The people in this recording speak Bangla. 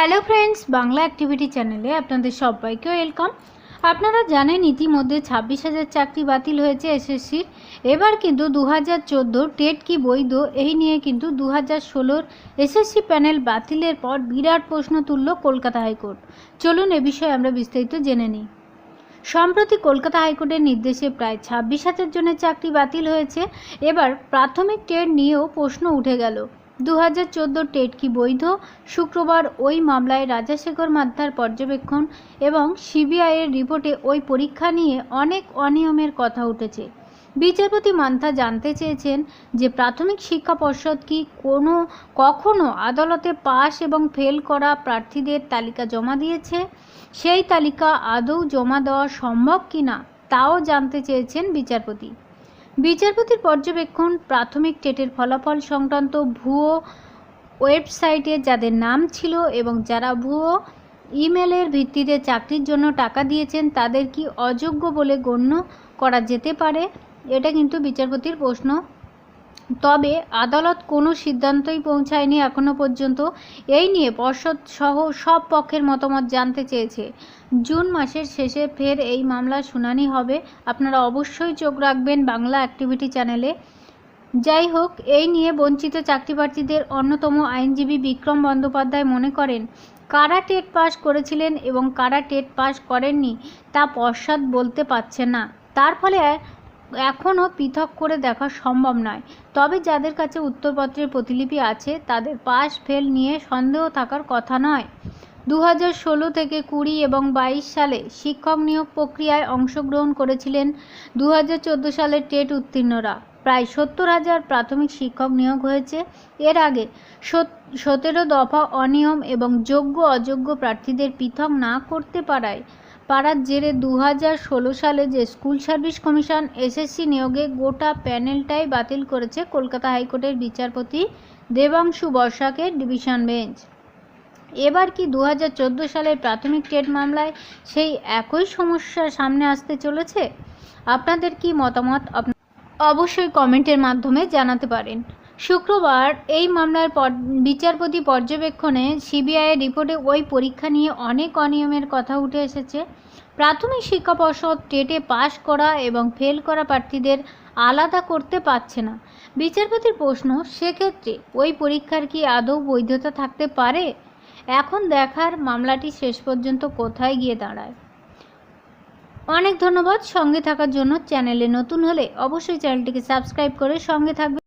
হ্যালো ফ্রেন্ডস বাংলা অ্যাক্টিভিটি চ্যানেলে আপনাদের সবাইকে ওয়েলকাম আপনারা জানেন ইতিমধ্যে ছাব্বিশ হাজার চাকরি বাতিল হয়েছে এসএসসির এবার কিন্তু দু হাজার চোদ্দ টেট কি বৈধ এই নিয়ে কিন্তু দু হাজার ষোলোর এসএসসি প্যানেল বাতিলের পর বিরাট প্রশ্ন তুলল কলকাতা হাইকোর্ট। চলুন এ বিষয়ে আমরা বিস্তারিত জেনে নিই। সম্প্রতি কলকাতা হাইকোর্টের নির্দেশে প্রায় ছাব্বিশ হাজার জনের চাকরি বাতিল হয়েছে। এবার প্রাথমিক টেট নিয়েও প্রশ্ন উঠে গেল। দু হাজার চোদ্দ টেট কি বৈধ? শুক্রবার ওই মামলায় রাজাশেখর মাদ্দার পর্যবেক্ষণ এবং সিবিআইয়ের রিপোর্টে ওই পরীক্ষা নিয়ে অনেক অনিয়মের কথা উঠেছে। বিচারপতি মান্থা জানতে চেয়েছেন যে প্রাথমিক শিক্ষা পর্ষদ কি কোনো, কখনো আদালতে পাস এবং ফেল করা প্রার্থীদের তালিকা জমা দিয়েছে? সেই তালিকা আদৌ জমা দেওয়া সম্ভব কি না তাও জানতে চেয়েছেন বিচারপতি। বিচারপতির পর্যবেক্ষণ, প্রাথমিক টেটের ফলাফল সংক্রান্ত ভুয়ো ওয়েবসাইটে যাদের নাম ছিল এবং যারা ভুয়ো ইমেলের ভিত্তিতে চাকরির জন্য টাকা দিয়েছেন, তাদের কি অযোগ্য বলে গণ্য করা যেতে পারে? এটা কিন্তু বিচারপতির প্রশ্ন। তবে আদালত কোনো সিদ্ধান্তই পৌঁছায়নি এখনও পর্যন্ত। এই নিয়ে পর্ষদ সহ সব পক্ষের মতামত জানতে চেয়েছে। জুন মাসের শেষে ফের এই মামলার শুনানি হবে। আপনারা অবশ্যই চোখ রাখবেন বাংলা অ্যাক্টিভিটি চ্যানেলে। যাই হোক, এই নিয়ে বঞ্চিত চাকরি প্রার্থীদের অন্যতম আইনজীবী বিক্রম বন্দ্যোপাধ্যায় মনে করেন, কারা টেট পাস করেছিলেন এবং কারা টেট পাস করেননি তা পশ্চাৎ বলতে পারছে না। তার ফলে এখনও পৃথক করে দেখা সম্ভব নয়। তবে যাদের কাছে উত্তরপত্রের প্রতিলিপি আছে, তাদের পাস ফেল নিয়ে সন্দেহ থাকার কথা নয়। দু হাজার থেকে কুড়ি এবং বাইশ সালে শিক্ষক নিয়োগ প্রক্রিয়ায় অংশগ্রহণ করেছিলেন দু হাজার চোদ্দ সালের টেট উত্তীর্ণরা। প্রায় সত্তর হাজার প্রাথমিক শিক্ষক নিয়োগ হয়েছে। এর আগে সতেরো দফা অনিয়ম এবং যোগ্য অযোগ্য প্রার্থীদের পৃথক না করতে পারায় পাড়ার জেরে দু হাজার ষোলো সালে যে স্কুল সার্ভিস কমিশন এসএসসি নিয়োগে গোটা প্যানেলটাই বাতিল করেছে কলকাতা হাইকোর্টের বিচারপতি দেবাংশু বর্ষাকের ডিভিশন বেঞ্চ। এবার কি দু হাজার চোদ্দ সালের প্রাথমিক টেট মামলায় সেই একই সমস্যা সামনে আসতে চলেছে? আপনাদের কি মতামত? অবশ্যই কমেন্টের মাধ্যমে জানাতে পারেন। শুক্রবার এই মামলার বিচারপতি পর্যবেক্ষণে সিবিআইয়ের রিপোর্টে ওই পরীক্ষা নিয়ে অনেক অনিয়মের কথা উঠে এসেছে। প্রাথমিক শিক্ষা পর্ষদ টেটে পাশ করা এবং ফেল করা প্রার্থীদের আলাদা করতে পারছে না। বিচারপতির প্রশ্ন, সেক্ষেত্রে ওই পরীক্ষার কি আদৌ বৈধতা থাকতে পারে? এখন দেখার মামলাটি শেষ পর্যন্ত কোথায় গিয়ে দাঁড়ায়। অনেক ধন্যবাদ সঙ্গে থাকার জন্য। চ্যানেলে নতুন হলে অবশ্যই চ্যানেলটিকে সাবস্ক্রাইব করে সঙ্গে থাকবে।